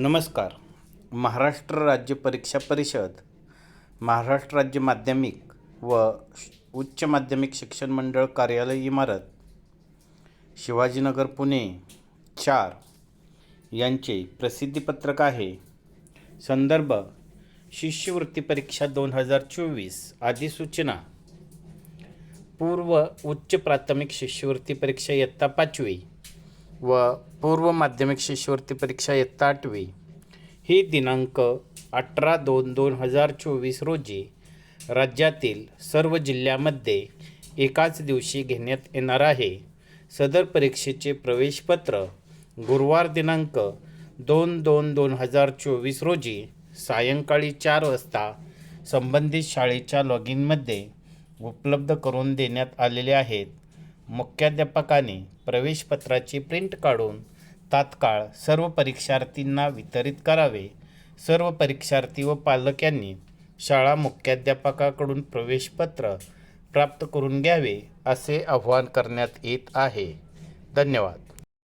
नमस्कार. महाराष्ट्र राज्य परीक्षा परिषद महाराष्ट्र राज्य माध्यमिक व उच्च माध्यमिक शिक्षण मंडळ कार्यालय इमारत शिवाजीनगर पुणे चार यांचे प्रसिद्धीपत्रक आहे. संदर्भ शिष्यवृत्ती परीक्षा दोन हजार चोवीस अधिसूचना. पूर्व उच्च प्राथमिक शिष्यवृत्ती परीक्षा इयत्ता पाचवी. व पूर्व माध्यमिक शिष्यवृत्ती परीक्षा इयत्ता आठवी ही दिनांक अठरा दोन दोन हजार चोवीस रोजी राज्यातील सर्व जिल्ह्यामध्ये एकाच दिवशी घेण्यात येणार आहे. सदर परीक्षेचे प्रवेशपत्र गुरुवार दिनांक दोन दोन दोन हजार चोवीस रोजी सायंकाळी चार वाजता संबंधित शाळेच्या लॉग इनमध्ये उपलब्ध करून देण्यात आलेले आहेत. मुख्याध्यापकाने प्रवेशपत्राची प्रिंट काढून तात्काळ सर्व परीक्षार्थींना वितरित करावे. सर्व परीक्षार्थी व पालक यांनी शाळा मुख्याध्यापकाकडून प्रवेशपत्र प्राप्त करून घ्यावे असे आवाहन करण्यात येत आहे. धन्यवाद.